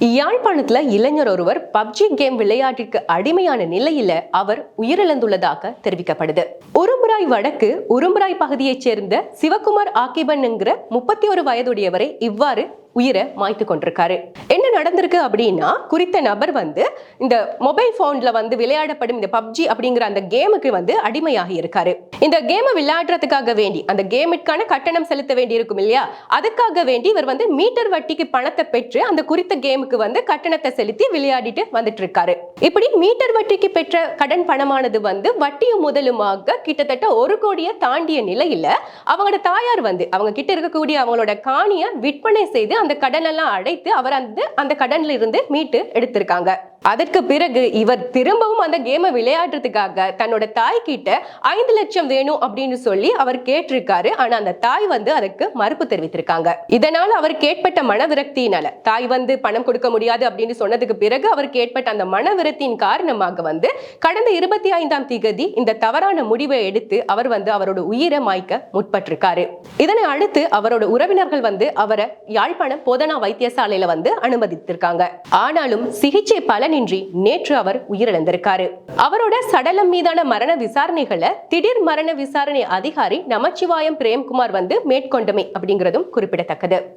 யாழ்ப்பாணத்துல இளைஞர் ஒருவர் பப்ஜி கேம் விளையாட்டிற்கு அடிமையான நிலையில அவர் உயிரிழந்துள்ளதாக தெரிவிக்கப்படுது. உரும்புராய் வடக்கு உரும்புராய் பகுதியைச் சேர்ந்த சிவகுமார் ஆக்கிபன் என்கிற முப்பத்தி ஒரு வயதுடையவரை இவ்வாறு உயிரை மாய்த்து கொண்டிருக்காரு. என்ன நடந்திருக்கு அப்படின்னா குறித்த நபர் வந்து இந்த மொபைல் போன்ல வந்து விளையாடப்படும் இந்த பப்ஜி அப்படிங்கிற அந்த கேமுக்கு வந்து அடிமையாகி இருக்காரு. இந்த கேமை விளையாடுறதுக்காக வேண்டி அந்த கேமிற்கான கட்டணம் செலுத்த வேண்டி இருக்கும் இல்லையா? அதுக்காக வேண்டி இவர் வந்து மீட்டர் வட்டிக்கு பணத்தை பெற்று அந்த குறித்த கேமுக்கு வந்து கட்டணத்தை செலுத்தி விளையாடிட்டு வந்துட்டு இருக்காரு இப்படி மீட்டர் வட்டிக்கு பெற்ற கடன் பணமானது வந்து வட்டியும் முதலுமாக கிட்டத்தட்ட ஒரு கோடியை தாண்டிய நிலையில அவங்களோட தாயார் வந்து அவங்க கிட்ட இருக்கக்கூடிய அவங்களோட காணியை விற்பனை செய்து அந்த கடன் எல்லாம் அடைத்து அவர் அந்த அந்த கடன்ல இருந்து மீட்டு எடுத்திருக்காங்க. அதற்கு பிறகு இவர் திரும்பவும் அந்த கேமை விளையாடுறதுக்காக தன்னோட தாய் கிட்ட ஐந்து லட்சம் வேணும் அப்படின்னு சொல்லி அவர் கேட்டிருக்காரு. ஆனா அந்த தாய் வந்து அதுக்கு மறுப்பு தெரிவித்திருக்காங்க. இதனால் அவருக்கு ஏற்பட்ட மனவிரக்தியினால தாய் வந்து பணம் கொடுக்க முடியாது அப்படின்னு சொன்னதுக்கு பிறகு அவருக்கு ஏற்பட்ட அந்த மனவிரக்தியின் காரணமாக வந்து கடந்த இருபத்தி ஐந்தாம் திகதி இந்த தவறான முடிவை எடுத்து அவர் வந்து அவரோட உயிரை மாய்க்க முற்பட்டிருக்காரு. இதனை அடுத்து அவரோட உறவினர்கள் வந்து அவரை யாழ்ப்பாணம் போதனா வைத்தியசாலையில வந்து அனுமதித்திருக்காங்க. ஆனாலும் சிகிச்சை பலனின்றி நேற்று அவர் உயிரிழந்திருக்காரு. அவரோட சடலம் மீதான மரண விசாரணைகளை திடீர் மரண விசாரணை அதிகாரி நமச்சிவாயம் பிரேம்குமார் வந்து மேற்கொண்டமை அப்படிங்கிறதும் குறிப்பிடத்தக்கது.